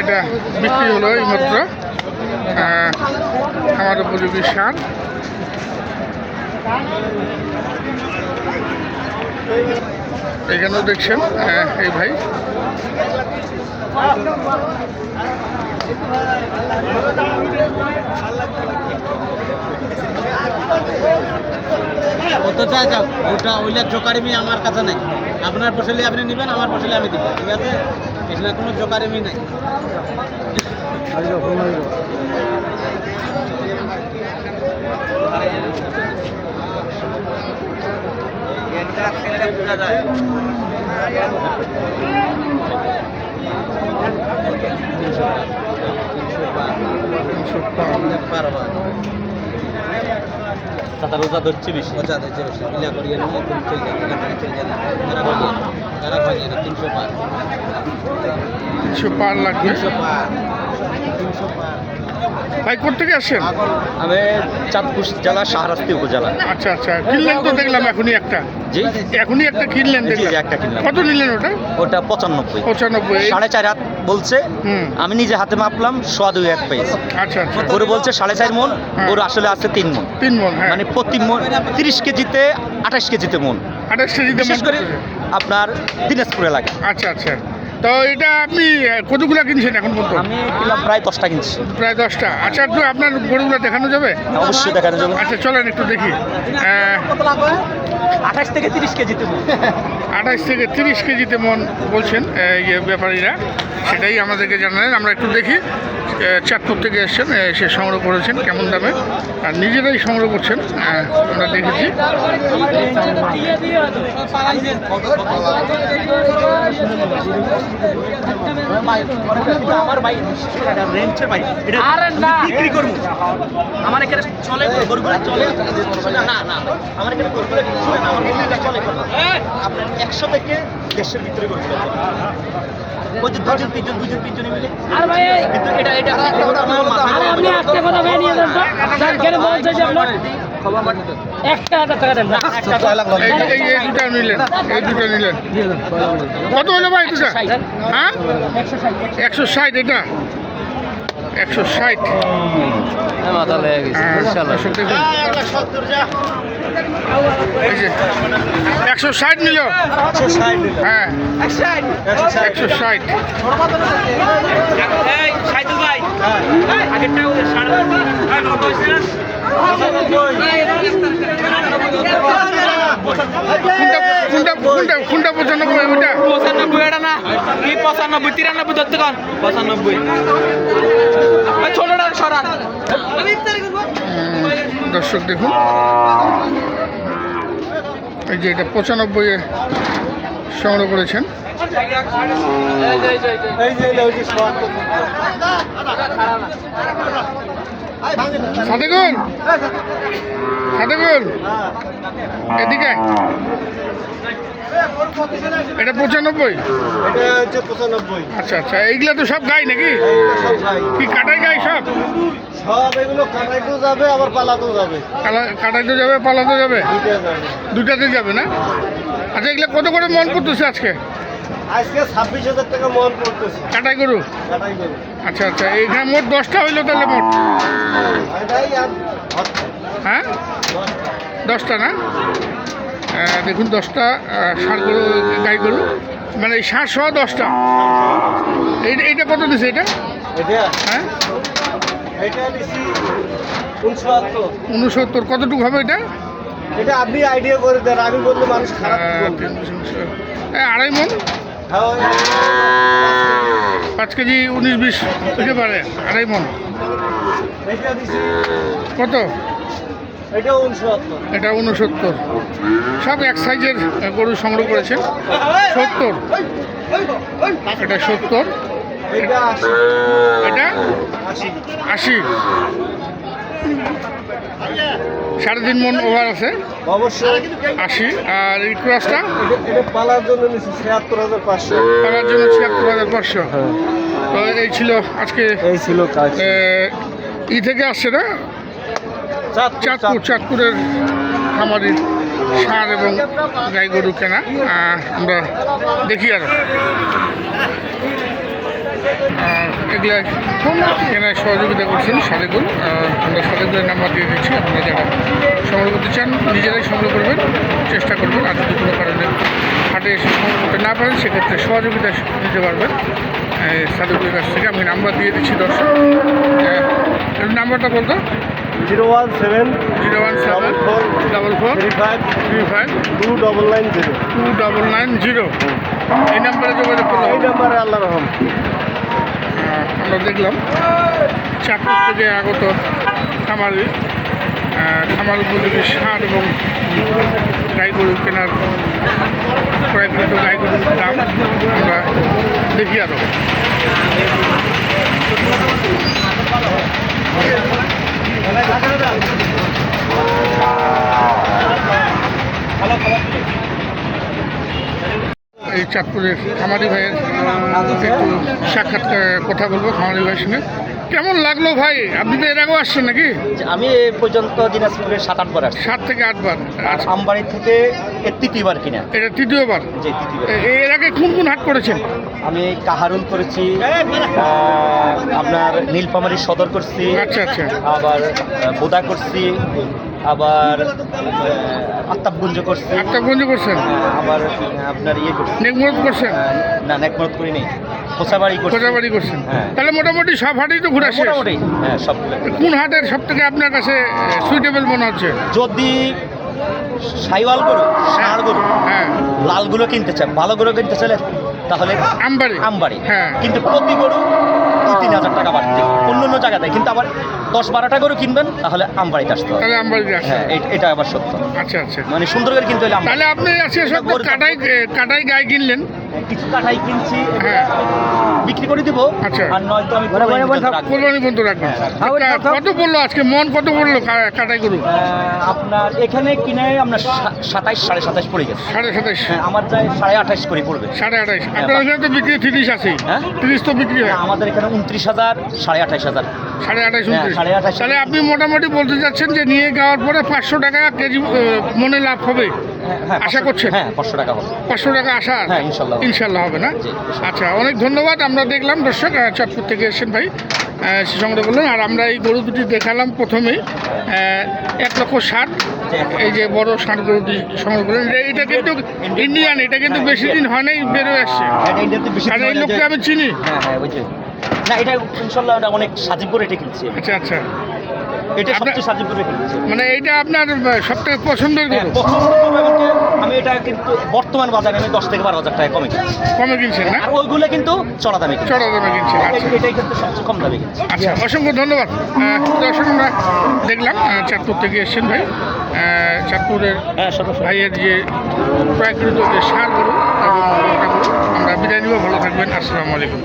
এটা বিক্রি হলো এইমাত্র আমার উপযোগী সার। এখানেও দেখছেন এই ভাই। কত চাই যাও ওটা ওইলা জোকারিমি আমার কাছে নাই। আপনার ফসলি আপনি নেবেন, আমার ফসলি আমি দিব, ঠিক আছে? এখানে কোনো জোকারিমি নাই। সাদা রোজা ধরছে বেশি। পচা দিচ্ছে বেশি। মিলা করিয়ে নিয়ে তুমি চলে চলে তারা ভাঙিয়ে না তারা ভাঙিয়ে না তিনশো পার। তিনশো পার লাগবে। তিনশো পার। তিনশো পার। ভাই কোথেকে আসছেন? আমি চাঁদপুর জেলা শাহরাস্তি উপজেলা। আচ্ছা আচ্ছা। কিনলেন তো দেখলাম এখনই একটা। জি? এখনই একটা কিনলেন দেখলাম। একটা কিনলাম। কত নিলেন ওটা? ওটা পঁচানব্বই। পঁচানব্বই। সাড়ে চার হাত। বলছে আমি নিজে হাতে মাপলাম সোয়া দুই এক পেয়েছি আচ্ছা আচ্ছা। গরু বলছে সাড়ে চার মন হ্যাঁ। ওর আসলে আছে তিন মন। তিন মন হ্যাঁ। মানে প্রতি মন তিরিশ কেজিতে আঠাশ কেজিতে মন। আঠাশ কেজিতে বিশেষ করে আপনার দিনাজপুরে লাগে। আচ্ছা আচ্ছা। তো এটা আপনি কতগুলা কিনছেন এখন পর্যন্ত? আমি কিনলাম প্রায় দশটা কিনছি। প্রায় দশটা। আচ্ছা একটু আপনার গরুগুলো দেখানো যাবে? অবশ্যই দেখানো যাবে। আচ্ছা চলেন একটু দেখি। আঠাশ থেকে তিরিশ কেজিতে মন। আঠাশ থেকে তিরিশ কেজিতে মন বলছেন ইয়ে ব্যাপারীরা। সেটাই আমাদেরকে জানালেন আমরা একটু দেখি। চাঁদপুর থেকে এসছেন এসে সংগ্রহ করেছেন কেমন দামে? আর নিজেরাই সংগ্রহ করছেন আমরা দেখেছি। আমার ভাই রেন্টের ভাই এটা বিক্রি করব। আমার এখানে চলে গরুগুলো চলে না না না আমার এখানে গরুগুলো চলে না আমার চলে আপনার একশো থেকে দেড়শোর ভিতরে চলে। দুজন তিনজন দুজন তিনজনে মিলে। আর ভাই কিন্তু এটা এটা আমার মাথায় আর আপনি আজকে কথা ভাই নিয়ে যান তো যান কেন বলছে যে আপনার একটা হাজার টাকা দেন এই এই এই নিলেন এই দুটো নিলেন। কত হলো ভাই দুটা? হ্যাঁ? একশো ষাট এটা? একশো ষাট হ্যাঁ, একশো ষাট নিল হ্যাঁ একশো ষাট কোনটা কোনটা কোনটা পঁচানব্বই পঁচানব্বই তিরানব্বই দর্শক দেখুন এই যে এটা পঁচানব্বই সংগ্রহ করেছেন। সাদেগুল সাদেগুল এদিকে। এটা পঁচানব্বই? আচ্ছা আচ্ছা এইগুলা তো সব গাই নাকি? কি কাটাই গাই সব? সব কাটাইতেও যাবে আবার পালাতেও যাবে কালা- কাটাইতে যাবে পালাতে যাবে? দুটাতে যাবে না? আচ্ছা এগুলা কত করে মন করতেছে আজকে আজকে? কাটাই গরু? আচ্ছা আচ্ছা এইখানে মোট দশটা হইল তাহলে মোট। হ্যাঁ? দশটা না? দেখুন দশটা আহ, ষাঁড় গরু গাই গরু। মানে ষাঁড় সহ দশটা। এইটা এইটা কত দিছে এটা? হ্যাঁ? উনসত্তর। কতটুকু হবে এটা? এটা আপনি আইডিয়া করে দেন আমি বললে মানুষ খারাপ আড়াই মন? হ্যাঁ, পাঁচ কেজি উনিশ বিশ হতে পারে আড়াই মন। এটা কত? এটা উনসত্তর। সব এক সাইজের গরু সংগ্রহ করেছে সত্তর। এটা সত্তর। এটা আশি। সাড়ে তিন মন ওভার আছে? অবশ্যই। আশি। আর এই ক্রসটা? পালার জন্য ছিয়াত্তর হাজার পাঁচশো। পাওয়ার জন্য ছিয়াত্তর হাজার পাঁচশো। তো এই ছিল আজকে এই ছিল ই থেকে আসছে না? চাঁদপুর চাঁদপুরের খামারির সার এবং গাই গরু কেনা। আমরা দেখি আরও। এগুলা কেনায় সহযোগিতা করছেন সাদেকুল আমরা সাদেকুলের নাম্বার দিয়ে দিচ্ছি। আপনারা যারা সংগ্রহ করতে চান নিজেরাই সংগ্রহ করবেন। চেষ্টা করবেন আর যদি কোনো কারণে হাটে এসে সংগ্রহ করতে না পারেন সেক্ষেত্রে সহযোগিতা নিতে পারবেন। সাদেকুলের কাছ থেকে আমি নাম্বার দিয়ে দিচ্ছি দর্শক। নাম্বারটা বলতো? Zero one seven zero one seven four double four three five three five two double nine zero two double nine zero এই নাম্বারে যোগাযোগ করলে এই নাম্বারে আল্লাহ রহম। আমরা দেখলাম চারপুর থেকে আগত খামারি খামার উপযোগী সার এবং গাই গরু কেনার কয়েকৃত গাই গরুর দাম আমরা দেখি আরও। এই চাঁদপুরের খামারি ভাইয়ের একটু সাক্ষাৎ কথা বলব খামারি ভাইয়ের সঙ্গে কেমন লাগল ভাই? আপনি তো এর আগেও আসছেন নাকি? আমি এ পর্যন্ত দিনাজপুরের সাত আটবার আসছি। সাত থেকে আটবার। আর আমবাড়ি থেকে এর তৃতীয়বার কিনা। এটা তৃতীয়বার? এর আগে কোন কোন হাট করেছেন? আমি কাহারুল করেছি আপনার নীলপামারি সদর করছি আচ্ছা আচ্ছা। আবার বোদা করছি আবার আহ, আত্তাবগুঞ্জ করছি আত্মাগঞ্জ করছেন? আবার আপনার ইয়ে করছি। নেকমরত করছেন? না নেকমরত করি খোসাবাড়ি করছি করছেন। হ্যাঁ। তাহলে মোটামুটি সব হাটেই তো ঘুরে মোটামুটি হ্যাঁ সবগুলো কোন হাটের সব থেকে আপনার কাছে সুইটেবল মনে হচ্ছে? যদি সাইওয়াল গরু ষাঁড় গরু হ্যাঁ। লালগুলো কিনতে চান ভালো গরু কিনতে চাইলে তাহলে আমবাড়ি। আমবাড়ি। হ্যাঁ। কিন্তু প্রতি গরু দুই তিন হাজার টাকা বাড়তি। অন্য অন্য জায়গাতে কিন্তু আবার দশ বারোটা গরু কিনবেন তাহলে আমবাড়িতে আসতে হবে। তাহলে আমবাড়িতে আসেন হ্যাঁ এটা আবার সত্য। আচ্ছা আচ্ছা। মানে সুন্দর করে কিনতে হলে তাহলে আপনি আজকে সব কাটাই কাটাই গায়ে কিনলেন? কিছু কাঠাই কিনছি হ্যাঁ। বিক্রি করে দিব। আচ্ছা। আর নয়তো আমি কোরবানি পর্যন্ত রাখব। কোরবানি বন্ধ রাখবেন হ্যাঁ। কত পড়ল আজকে? মন কত পড়ল কাটাই গরু? আপনার এখানে কিনে আমরা সাতাইশ সাড়ে সাতাইশ পড়ে গেছে। সাড়ে সাতাইশ। হ্যাঁ আমার যায় সাড়ে আঠাইশ করে পড়বে। সাড়ে আঠাইশ। আপনার ওখানে তো বিক্রি তিরিশ হ্যাঁ? তিরিশ তো বিক্রি হয় আমাদের এখানে উনত্রিশ হাজার সাড়ে আঠাইশ হাজার। সাড়ে আঠাইশ হ্যাঁ, সাড়ে। তাহলে আপনি মোটামুটি বলতে চাচ্ছেন যে নিয়ে যাওয়ার পরে পাঁচশো টাকা কেজি মনে লাভ হবে? হ্যাঁ, আশা করছেন? হ্যাঁ পাঁচশো টাকা হবে। পাঁচশো টাকা আশা? হ্যাঁ, ইনশাল্লাহ। ইনশাল্লাহ হবে না? আচ্ছা অনেক ধন্যবাদ। আমরা দেখলাম দর্শক চাঁদপুর থেকে এসেছেন ভাই সে সংগ্রহ করলেন আর আমরা এই গরু দুটি দেখালাম প্রথমেই এক লক্ষ ষাট এই যে বড় ষাট গরুটি সংগ্রহ করলেন এটা- কিন্তু ইন্ডিয়ান এটা কিন্তু হ্যাঁ, বেশি দিন হয় নাই বেরোয় আসছে। হ্যাঁ, আর এই লোককে আমি চিনি। হ্যাঁ হ্যাঁ না এটা ইনশাল্লাহ এটা অনেক সাজিপুর এটা কিনছি আচ্ছা আচ্ছা। এটা সবচেয়ে সাজিপুরে কিনছি। মানে এইটা আপনার সব থেকে পছন্দের হ্যাঁ, গরু? আমি এটা কিন্তু বর্তমান বাজারে আমি দশ থেকে বারো হাজার টাকা কমে কিনছি। কমে কিনছেন না? আর ওইগুলো কিন্তু চড়া দামে কিনছি। চড়া দামে কিনছেন আচ্ছা। এটাই কিন্তু সবচেয়ে কম দামে কিনছি। আচ্ছা অসংখ্য ধন্যবাদ। দর্শক আমরা দেখলাম চাঁদপুর থেকে এসেছেন ভাই। চাঁদপুরের হ্যাঁ ভাইয়ের যে প্রাকৃত যে সার গরু, আমরা বিদায় নিব। ভালো থাকবেন। আসসালামু আলাইকুম।